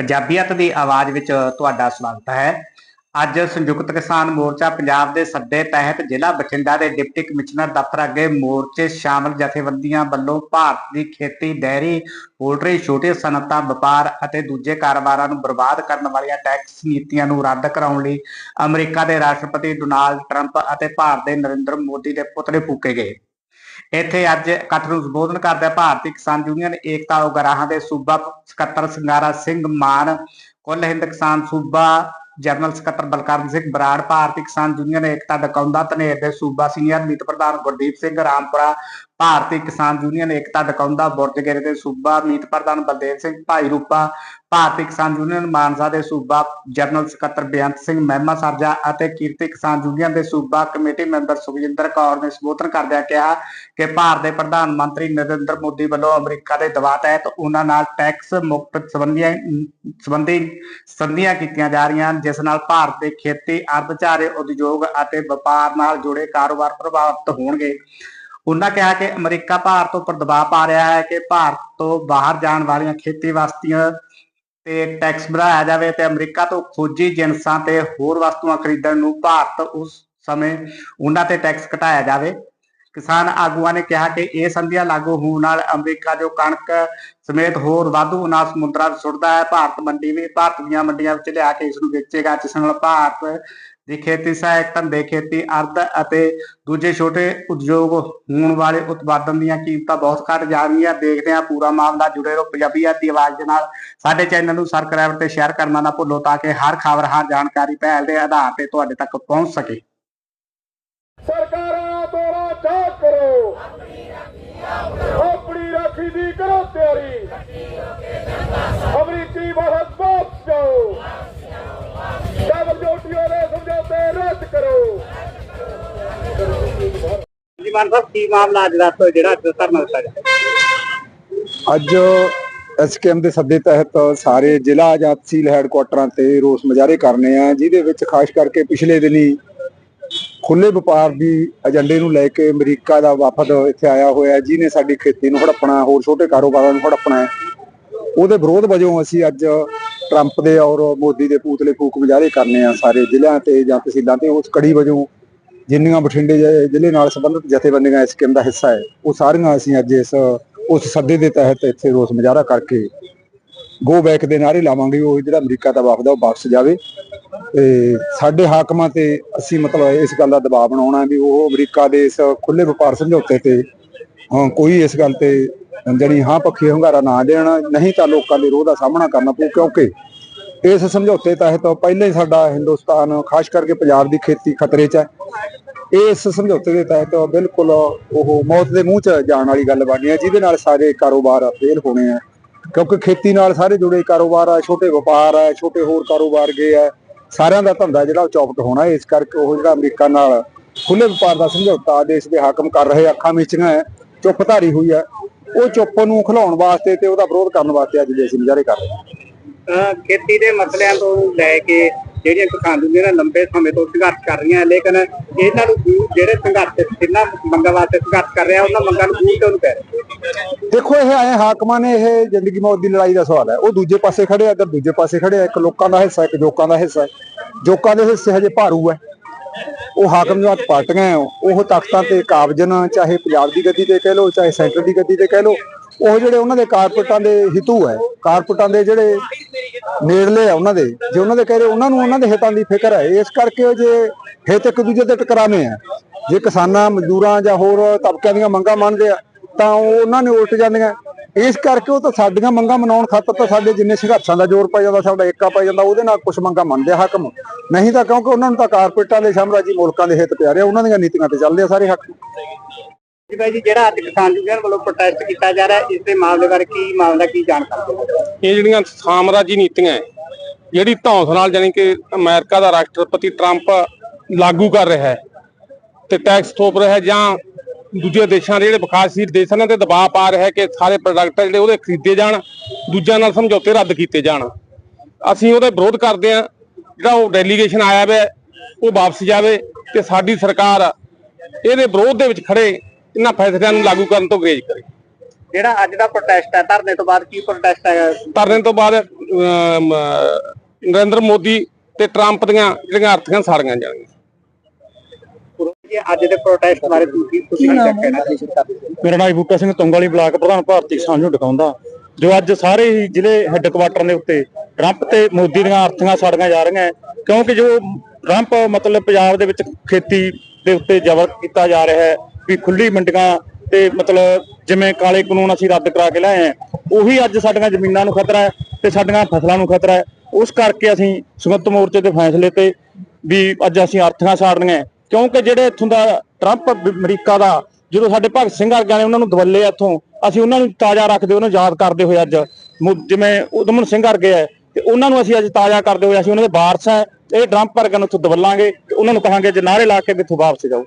ਪੰਜਾਬੀਅਤ ਦੀ ਆਵਾਜ਼ ਵਿੱਚ ਤੁਹਾਡਾ ਸਵਾਗਤ ਹੈ। ਅੱਜ ਸੰਯੁਕਤ ਕਿਸਾਨ ਮੋਰਚਾ ਪੰਜਾਬ ਦੇ ਸੱਦੇ ਤਹਿਤ ਜ਼ਿਲ੍ਹਾ ਬਠਿੰਡਾ ਦੇ ਡਿਪਟੀ ਕਮਿਸ਼ਨਰ ਦਫ਼ਤਰ ਅੱਗੇ ਮੋਰਚੇ ਸ਼ਾਮਲ ਜਥੇਬੰਦੀਆਂ ਵੱਲੋਂ ਭਾਰਤ ਦੀ ਖੇਤੀ, ਡੈਰੀ, ਪੋਲਟਰੀ, ਛੋਟੇ ਸਨਅਤਾਂ, ਵਪਾਰ ਅਤੇ ਦੂਜੇ ਕਾਰੋਬਾਰਾਂ ਨੂੰ ਬਰਬਾਦ ਕਰਨ ਵਾਲੀਆਂ ਟੈਕਸ ਨੀਤੀਆਂ ਨੂੰ ਰੱਦ ਕਰਾਉਣ ਲਈ ਅਮਰੀਕਾ ਦੇ ਰਾਸ਼ਟਰਪਤੀ ਡੋਨਾਲਡ ਟਰੰਪ ਅਤੇ ਭਾਰਤ ਦੇ ਨਰਿੰਦਰ ਮੋਦੀ ਦੇ ਪੁਤਲੇ ਫੂਕੇ ਗਏ। ਇੱਥੇ ਅੱਜ ਇਕੱਠ ਨੂੰ ਸੰਬੋਧਨ ਕਰਦਿਆਂ ਭਾਰਤੀ ਕਿਸਾਨ ਯੂਨੀਅਨ, ਏਕਤਾ ਉਗਰਾਹਾਂ ਦੇ ਸੂਬਾ ਸਕੱਤਰ ਸਿੰਗਾਰਾ ਸਿੰਘ ਮਾਨ, ਕੁੱਲ ਹਿੰਦ ਕਿਸਾਨ ਸੂਬਾ ਜਨਰਲ ਸਕੱਤਰ ਬਲਕਰਨ ਸਿੰਘ ਬਰਾੜ, ਭਾਰਤੀ ਕਿਸਾਨ ਯੂਨੀਅਨ, ਏਕਤਾ ਡਕੌਂਦਾ ਧਨੇਰ ਦੇ ਸੂਬਾ ਸੀਨੀਅਰ ਮੀਤ ਪ੍ਰਧਾਨ ਗੁਰਦੀਪ ਸਿੰਘ ਰਾਮਪੁਰਾ ਭਾਰਤੀ ਕਿਸਾਨ ਯੂਨੀਅਨ ਏਕਤਾ ਡਾਉਂਦਾ ਬੁਰਜ ਗੇਰੇ ਦੇ ਸੂਬਾ, ਮੀਤ ਪ੍ਰਧਾਨ ਬਲਦੇਵ ਸਿੰਘ ਭਾਈ ਰੂਪਾ, ਭਾਰਤੀ ਕਿਸਾਨ ਯੂਨੀਅਨ ਮਾਨਸਾ ਦੇ ਸੂਬਾ ਜਨਰਲ ਸਕੱਤਰ ਬੇਅੰਤ ਸਿੰਘ ਮਹਿਮਾ ਸਰਜਾ ਅਤੇ ਕੀਰਤੀ ਕਿਸਾਨ ਯੂਨੀਅਨ ਦੇ ਸੂਬਾ ਕਮੇਟੀ ਮੈਂਬਰ ਸੁਖਜਿੰਦਰ ਕੌਰ ਨੇ ਸੰਬੋਧਨ ਕਰਦਿਆਂ ਕਿਹਾ ਕਿ ਭਾਰਤ ਦੇ ਪ੍ਰਧਾਨ ਮੰਤਰੀ ਨਰਿੰਦਰ ਮੋਦੀ ਵੱਲੋਂ ਅਮਰੀਕਾ ਦੇ ਦਬਾਅ ਤਹਿਤ ਉਹਨਾਂ ਨਾਲ ਟੈਕਸ ਮੁਕਤ ਸੰਬੰਧੀਆਂ, ਸੰਬੰਧੀ ਸੰਧੀਆਂ ਕੀਤੀਆਂ ਜਾ ਰਹੀਆਂ ਜਿਸ ਨਾਲ ਭਾਰਤ ਦੇ ਖੇਤੀ ਅਰਧਚਾਰੇ ਉਦਯੋਗ ਅਤੇ ਵਪਾਰ ਨਾਲ ਜੁੜੇ ਕਾਰੋਬਾਰ ਪ੍ਰਭਾਵਿਤ ਹੋਣਗੇ। ਉਹਨਾਂ ਕਿਹਾ ਕਿ ਅਮਰੀਕਾ ਭਾਰਤ ਉੱਪਰ ਦਬਾਅ ਪਾ ਰਿਹਾ ਹੈ ਕਿ ਭਾਰਤ ਤੋਂ ਬਾਹਰ ਜਾਣ ਵਾਲੀਆਂ ਖੇਤੀ ਵਸਤੀਆਂ ਤੇ ਟੈਕਸ ਵਧਾਇਆ ਜਾਵੇ ਤੇ ਅਮਰੀਕਾ ਤੋਂ ਖੋਜੀ ਜਿਨਸਾਂ ਤੇ ਹੋਰ ਵਸਤੂਆਂ ਖਰੀਦਣ ਨੂੰ ਭਾਰਤ ਉਸ ਸਮੇਂ ਉਹਨਾਂ ਤੇ ਟੈਕਸ ਘਟਾਇਆ ਜਾਵੇ। ਕਿਸਾਨ ਆਗੂਆਂ ਨੇ ਕਿਹਾ ਕਿ ਇਹ ਸੰਧੀਆਂ ਲਾਗੂ ਹੋਣ ਨਾਲ ਅਮਰੀਕਾ ਜੋ ਕਣਕ ਸਮੇਤ ਹੋਰ ਵਾਧੂ ਅਨਾਜ ਸਮੁੰਦਰਾਂ ਵਿੱਚ ਸੁੱਟਦਾ ਹੈ, ਭਾਰਤ ਮੰਡੀ ਵੀ ਭਾਰਤ ਦੀਆਂ ਮੰਡੀਆਂ ਵਿੱਚ ਲਿਆ ਕੇ ਇਸ ਨੂੰ ਵੇਚੇਗਾ, ਜਿਸ ਨਾਲ ਭਾਰਤ ਦੀ ਖੇਤੀ ਸਹਾਇਕ ਧੰਦੇ, ਖੇਤੀ ਅਰਧ ਅਤੇ ਦੂਜੇ ਛੋਟੇ ਉਦਯੋਗ ਹੋਣ ਵਾਲੇ ਉਤਪਾਦਨ ਦੀਆਂ ਕੀਮਤਾਂ ਬਹੁਤ ਘਟ ਜਾਣਗੀਆਂ ਦੇਖਦੇ ਹਾਂ ਪੂਰਾ ਮਾਮਲਾ ਜੁੜੇ ਰਹੋ ਪੰਜਾਬੀਅਤ ਦੀ ਆਵਾਜ਼ ਦੇ ਨਾਲ। ਸਾਡੇ ਚੈਨਲ ਨੂੰ ਸਬਸਕ੍ਰਾਈਬ ਤੇ ਸ਼ੇਅਰ ਕਰਨਾ ਨਾ ਭੁੱਲੋ ਤਾਂ ਕਿ ਹਰ ਖਬਰ, ਹਰ ਜਾਣਕਾਰੀ ਪਹਿਲ ਦੇ ਆਧਾਰ ਤੇ ਤੁਹਾਡੇ ਤੱਕ ਪਹੁੰਚ ਸਕੇ। ਸਰਕਾਰਾਂ ਦੋਰਾ ਚਾਕ ਕਰੋ। ਆਪਣੀ ਰਾਖੀ ਦੀ ਕਰੋ ਤਿਆਰੀ। ਅਮਰੀਕੀ ਵਾਹਨ ਵਾਪਸ ਜੀ ਸਾਹਿਬ ਕੀ ਮਾਮਲਾ ਅੱਜ ਦੱਸੋ ਜਿਹੜਾ ਧਰਨਾ ਦਿੱਤਾ ਗਿਆ? ਅੱਜ ਐਸਕੇਐਮ ਦੇ ਸੱਦੇ ਤਹਿਤ ਸਾਰੇ ਜ਼ਿਲ੍ਹਾ ਜਾਂ ਤਹਿਸੀਲ ਹੈੱਡਕੁਆਟਰਾਂ ਤੇ ਰੋਸ ਮੁਜ਼ਾਹਰੇ ਕਰਨੇ ਆ ਜਿਹਦੇ ਵਿੱਚ ਖਾਸ ਕਰਕੇ ਪਿਛਲੇ ਦਿਨੀ ਖੁੱਲੇ ਵਪਾਰ ਦੀ ਏਜੰਡੇ ਨੂੰ ਲੈ ਕੇ ਅਮਰੀਕਾ ਦਾ ਵਫਦ ਇੱਥੇ ਆਇਆ ਹੋਇਆ, ਜਿਹਨੇ ਸਾਡੀ ਖੇਤੀ ਨੂੰ ਹੜੱਪਣਾ, ਹੋਰ ਛੋਟੇ ਕਾਰੋਬਾਰਾਂ ਨੂੰ ਹੜੱਪਣਾ ਉਹਦੇ ਵਿਰੋਧ ਵਜੋਂ ਅਸੀਂ ਅੱਜ ਟਰੰਪ ਦੇ ਔਰ ਮੋਦੀ ਦੇ ਪੂਤਲੇ ਫੂਕ ਮੁਜ਼ਾਹਰੇ ਕਰਨੇ ਆ ਸਾਰੇ ਜ਼ਿਲ੍ਹਿਆਂ ਤੇ ਜਾਂ ਤਹਿਸੀਲਾਂ ਤੇ, ਉਸ ਕੜੀ ਵਜੋਂ ਜਿੰਨੀਆਂ ਬਠਿੰਡੇ ਜ਼ਿਲ੍ਹੇ ਨਾਲ ਸੰਬੰਧਿਤ ਜਥੇਬੰਦੀਆਂ ਐਸਕੇਐਮ ਦਾ ਹਿੱਸਾ ਹੈ, ਉਹ ਸਾਰੀਆਂ ਅਸੀਂ ਅੱਜ ਇਸ, ਉਸ ਸੱਦੇ ਦੇ ਤਹਿਤ ਇੱਥੇ ਰੋਸ ਮੁਜ਼ਾਹਰਾ ਕਰਕੇ ਗੋ ਬੈਕ ਦੇ ਨਾਰੇ ਲਾਵਾਂਗੇ, ਉਹ ਜਿਹੜਾ ਅਮਰੀਕਾ ਦਾ ਵਫਦ ਆ ਉਹ ਵਾਪਸ ਜਾਵੇ। ਤੇ ਸਾਡੇ ਹਾਕਮਾਂ ਤੇ ਅਸੀਂ ਮਤਲਬ ਇਸ ਗੱਲ ਦਾ ਦਬਾਅ ਬਣਾਉਣਾ ਵੀ ਉਹ ਅਮਰੀਕਾ ਦੇ ਇਸ ਖੁੱਲੇ ਵਪਾਰ ਸਮਝੌਤੇ ਤੇ ਕੋਈ ਇਸ ਗੱਲ ਤੇ ਜਿਹੜੀ ਹਾਂ ਪੱਖੀ ਹੰਗਾਰਾ ਨਾ ਦੇਣ, ਨਹੀਂ ਤਾਂ ਲੋਕਾਂ ਦੇ ਰੋਹ ਦਾ ਸਾਹਮਣਾ ਕਰਨਾ ਪਊ, ਕਿਉਂਕਿ ਇਸ ਸਮਝੌਤੇ ਤਹਿਤ ਪਹਿਲਾਂ ਹੀ ਸਾਡਾ ਹਿੰਦੁਸਤਾਨ, ਖਾਸ ਕਰਕੇ ਪੰਜਾਬ ਦੀ ਖੇਤੀ ਖਤਰੇ 'ਚ ਹੈ। ਇਸ ਸਮਝੌਤੇ ਦੇ ਤਹਿਤ ਬਿਲਕੁਲ ਉਹ ਮੌਤ ਦੇ ਮੂੰਹ 'ਚ ਜਾਣ ਵਾਲੀ ਗੱਲ ਬਣੀ ਹੈ, ਜਿਹਦੇ ਨਾਲ ਸਾਰੇ ਕਾਰੋਬਾਰ ਫੇਲ ਹੋਣੇ ਆ ਕਿਉਂਕਿ ਖੇਤੀ ਨਾਲ ਸਾਰੇ ਜੁੜੇ ਕਾਰੋਬਾਰ ਆ ਛੋਟੇ ਵਪਾਰ ਆ ਛੋਟੇ ਹੋਰ ਕਾਰੋਬਾਰ ਗਏ ਆ ਸਾਰਿਆਂ ਦਾ ਧੰਦਾ ਜਿਹੜਾ ਉਹ ਚੌਪਟ ਹੋਣਾ ਇਸ ਕਰਕੇ ਉਹ ਜਿਹੜਾ ਅਮਰੀਕਾ ਨਾਲ ਖੁੱਲੇ ਵਪਾਰ ਦਾ ਸਮਝੌਤਾ ਦੇਸ਼ ਦੇ ਹਾਕਮ ਕਰ ਰਹੇ ਅੱਖਾਂ ਮੀਚੀਆਂ ਹੈ ਚੁੱਪ ਧਾਰੀ ਹੋਈ ਹੈ। ਉਹ ਚੁੱਪ ਨੂੰ ਖਿਲਾਉਣ ਵਾਸਤੇ ਤੇ ਉਹਦਾ ਵਿਰੋਧ ਕਰਨ ਵਾਸਤੇ ਅੱਜ ਦੇ ਅਸੀਂ ਮੁਜ਼ਾਹਰੇ ਕਰ ਰਹੇ ਖੇਤੀ ਦੇ ਮਸਲਿਆਂ ਤੋਂ ਲੈ ਕੇ ਜਿਹੜੀਆਂ ਕਿਸਾਨ ਯੂਨੀਅਨਾਂ ਲੰਬੇ ਸਮੇਂ ਤੋਂ ਸੰਘਰਸ਼ ਕਰ ਰਹੀਆਂ, ਲੇਕਿਨ ਇਹਨਾਂ ਨੂੰ ਜਿਹੜੇ ਸੰਘਰਸ਼ ਜਿੰਨਾ ਮੰਗਾਂ ਵਾਸਤੇ ਸੰਘਰਸ਼ ਕਰ ਰਿਹਾ, ਉਹਨਾਂ ਮੰਗਾਂ ਨੂੰ ਦੂਰ ਕਿਉਂ ਨਹੀਂ ਪੈ ਦੇਖੋ, ਇਹ ਆਏ ਹਾਕਮਾਂ ਨੇ ਇਹ ਜ਼ਿੰਦਗੀ ਮੌਤ ਦੀ ਲੜਾਈ ਦਾ ਸਵਾਲ ਹੈ। ਉਹ ਦੂਜੇ ਪਾਸੇ ਖੜੇ ਆ ਇੱਧਰ ਦੂਜੇ ਪਾਸੇ ਖੜੇ ਆ, ਇੱਕ ਲੋਕਾਂ ਦਾ ਹਿੱਸਾ, ਇੱਕ ਜੋਕਾਂ ਦਾ ਹਿੱਸਾ ਜੋਕਾਂ ਦੇ ਹਿੱਸੇ ਹਜੇ ਭਾਰੂ ਹੈ। ਉਹ ਹਾਕਮ ਜੋ ਪਾਰਟੀਆਂ ਹੈ, ਉਹ ਤਾਕਤਾਂ ਤੇ ਕਾਬਜਨ ਚਾਹੇ ਪੰਜਾਬ ਦੀ ਗੱਦੀ ਤੇ ਕਹਿ ਲਓ, ਚਾਹੇ ਸੈਂਟਰ ਦੀ ਗੱਦੀ ਤੇ ਕਹਿ ਲੋ ਉਹ ਜਿਹੜੇ ਉਹਨਾਂ ਦੇ ਕਾਰਪੋਰੇਟਾਂ ਦੇ ਹਿੱਤੂ ਹੈ, ਕਾਰਪੋਰੇਟਾਂ ਦੇ ਜਿਹੜੇ ਨੇੜਲੇ ਆ ਉਹਨਾਂ ਦੇ। ਜੇ ਉਹਨਾਂ ਦੇ ਕਹਿ ਰਹੇ ਉਹਨਾਂ ਨੂੰ ਉਹਨਾਂ ਦੇ ਹਿੱਤਾਂ ਦੀ ਫਿਕਰ ਹੈ। ਇਸ ਕਰਕੇ ਉਹ ਜੇ ਹਿੱਤ ਇੱਕ ਦੂਜੇ ਦੇ ਟਕਰਾਵੇਂ ਆ। ਜੇ ਕਿਸਾਨਾਂ ਮਜ਼ਦੂਰਾਂ ਜਾਂ ਹੋਰ ਤਬਕਿਆਂ ਦੀਆਂ ਮੰਗਾਂ ਮੰਨਦੇ ਆ ਤਾਂ ਉਹ ਉਹਨਾਂ ਨੇ ਉਲਟ ਜਾਂਦੀਆਂ। ਇਸ ਕਰਕੇ ਉਹ ਤਾਂ ਸਾਡੀਆਂ ਮੰਗਾਂ ਮਨਾਉਣ ਖਾਤਰ ਤਾਂ ਸਾਡੇ ਜਿੰਨੇ ਸੰਘਰਸ਼ਾਂ ਦਾ ਜ਼ੋਰ ਪੈ ਜਾਂਦਾ ਸਾਡਾ ਏਕਾ ਪੈ ਜਾਂਦਾ ਉਹਦੇ ਨਾਲ ਕੁਝ ਮੰਗਾਂ ਮੰਨਦੇ ਆ ਹਾਕਮ। ਨਹੀਂ ਤਾਂ ਕਿਉਂਕਿ ਉਹਨਾਂ ਨੂੰ ਤਾਂ ਕਾਰਪੋਰੇਟਾਂ ਦੇ ਸਾਮਰਾਜੀ ਮੁਲਕਾਂ ਦੇ ਹਿੱਤ ਪਿਆਰੇ ਆ, ਉਹਨਾਂ ਦੀਆਂ ਨੀਤੀਆਂ ਤੇ ਚੱਲਦੇ ਆ ਸਾਰੇ ਹੱਕ। ਜੀ ਭਾਈ ਜੀ ਜਿਹੜਾ ਅੱਜ ਕਿਸਾਨ ਯੂਨੀਅਨ ਵੱਲੋਂ ਪ੍ਰੋਟੈਸਟ ਕੀਤਾ ਜਾ ਰਿਹਾ ਇਸ ਦੇ ਮਾਮਲੇ ਬਾਰੇ ਕੀ ਮਾਮਲਾ ਕੀ ਜਾਣਕਾਰੀ ਦਿਓ? ਇਹ ਜਿਹੜੀਆਂ ਸਾਮਰਾਜੀ ਨੀਤੀਆਂ ਹੈ, ਜਿਹੜੀ ਧੌਂਸ ਨਾਲ ਜਾਨੀ ਕਿ ਅਮਰੀਕਾ ਦਾ ਰਾਸ਼ਟਰਪਤੀ ਟਰੰਪ ਲਾਗੂ ਕਰ ਰਿਹਾ ਹੈ ਤੇ ਟੈਕਸ ਥੋਪ ਰਿਹਾ ਜਾਂ ਦੂਜੇ ਦੇਸ਼ਾਂ ਦੇ ਜਿਹੜੇ ਵਿਕਾਸਸ਼ੀਲ ਦੇਸ਼ ਨੇ ਤੇ ਦਬਾਅ ਪਾ ਰਿਹਾ ਕਿ ਸਾਰੇ ਪ੍ਰੋਡਕਟ ਜਿਹੜੇ ਉਹਦੇ ਖਰੀਦੇ ਜਾਣ ਦੂਜਿਆਂ ਨਾਲ ਸਮਝੌਤੇ ਰੱਦ ਕੀਤੇ ਜਾਣ ਅਸੀਂ ਉਹਦਾ ਵਿਰੋਧ ਕਰਦੇ ਹਾਂ ਜਿਹੜਾ ਉਹ ਡੈਲੀਗੇਸ਼ਨ ਆਇਆ ਹੋਇਆ ਉਹ ਵਾਪਸ ਜਾਵੇ ਤੇ ਸਾਡੀ ਸਰਕਾਰ ਇਹਦੇ ਵਿਰੋਧ ਦੇ ਵਿੱਚ ਖੜੇ ਇਹਨਾਂ ਫੈਸਲਿਆਂ ਨੂੰ ਲਾਗੂ ਕਰਨ ਤੋਂ ਗਰੇਜ ਕਰੇ। ਜਿਹੜਾ ਅੱਜ ਦਾ ਪ੍ਰੋਟੈਸਟ ਹੈ ਧਰਨੇ ਤੋਂ ਬਾਅਦ ਕੀ ਪ੍ਰੋਟੈਸਟ ਹੈ? ਧਰਨੇ ਤੋਂ ਬਾਅਦ ਅਮ, ਨਰਿੰਦਰ ਮੋਦੀ ਤੇ ਟਰੰਪ ਦੀਆਂ ਜਿਹੜੀਆਂ ਅਰਥੀਆਂ ਸਾੜੀਆਂ ਜਾਣਗੀਆਂ। ਅੱਜ ਦੇ ਪ੍ਰੋਟੈਸਟ ਬਾਰੇ ਤੁਸੀਂ ਤੁਸੀਂ ਕੀ ਕਹਿਣਾ ਚਾਹੁੰਦੇ ਮੇਰਾ ਨਾਮ ਬੂਟਾ ਸਿੰਘ ਤੁੰਗਾਲੀ ਬਲਾਕ ਪ੍ਰਧਾਨ ਭਾਰਤੀ ਕਿਸਾਨ ਨੂੰ ਡਕਾਉਂਦਾ ਜੋ ਅੱਜ ਸਾਰੇ ਹੀ ਜ਼ਿਲ੍ਹੇ ਹੈੱਡਕੁਆਟਰਾਂ ਦੇ ਉੱਤੇ ਟਰੰਪ ਤੇ ਮੋਦੀ ਦੀਆਂ ਆਰਥੀਆਂ ਸਾੜੀਆਂ ਜਾ ਰਹੀਆਂ ਹੈ। ਕਿਉਂਕਿ ਜੋ ਟਰੰਪ ਮਤਲਬ ਪੰਜਾਬ ਦੇ ਵਿੱਚ ਖੇਤੀ ਦੇ ਉੱਤੇ ਜ਼ਬਰ ਕੀਤਾ ਜਾ ਰਿਹਾ ਹੈ ਵੀ ਖੁੱਲੀ ਮੰਡੀਆਂ ਤੇ ਮਤਲਬ ਜਿਵੇਂ ਕਾਲੇ ਕਾਨੂੰਨ ਅਸੀਂ ਰੱਦ ਕਰਾ ਕੇ ਲਿਆਏ ਆ, ਉਹੀ ਅੱਜ ਸਾਡੀਆਂ ਜ਼ਮੀਨਾਂ ਨੂੰ ਖਤਰਾ ਹੈ ਤੇ ਸਾਡੀਆਂ ਫਸਲਾਂ ਨੂੰ ਖਤਰਾ ਹੈ। ਉਸ ਕਰਕੇ ਅਸੀਂ ਸੰਯੁਕਤ ਮੋਰਚੇ ਦੇ ਫੈਸਲੇ ਤੇ ਵੀ ਅੱਜ ਅਸੀਂ ਅਰਥਾਂ ਸਾੜਨੀਆਂ ਕਿਉਂਕਿ ਜਿਹੜੇ ਇੱਥੋਂ ਦਾ ਟਰੰਪ ਅਮਰੀਕਾ ਦਾ, ਜਦੋਂ ਸਾਡੇ ਭਗਤ ਸਿੰਘ ਵਰਗਿਆਂ ਨੇ ਉਹਨਾਂ ਨੂੰ ਦਵੱਲੇ ਇੱਥੋਂ ਅਸੀਂ ਉਹਨਾਂ ਨੂੰ ਤਾਜ਼ਾ ਰੱਖਦੇ ਉਹਨਾਂ ਨੂੰ ਯਾਦ ਕਰਦੇ ਹੋਏ ਅੱਜ। ਜਿਵੇਂ ਉਦਮਨ ਸਿੰਘ ਵਰਗੇ ਹੈ, ਤੇ ਉਹਨਾਂ ਨੂੰ ਅਸੀਂ ਅੱਜ ਤਾਜ਼ਾ ਕਰਦੇ ਹੋਏ, ਅਸੀਂ ਉਹਨਾਂ ਦੇ ਵਾਰਸ ਹੈ, ਇਹ ਟਰੰਪ ਵਰਗਿਆਂ ਨੂੰ ਉੱਥੋਂ ਦਵੱਲਾਂਗੇ ਤੇ ਉਹਨਾਂ ਨੂੰ ਕਹਾਂਗੇ ਜੇ ਨਾਰੇ ਲਾ ਕੇ ਇੱਥੋਂ ਵਾਪਸ ਜਾਓ।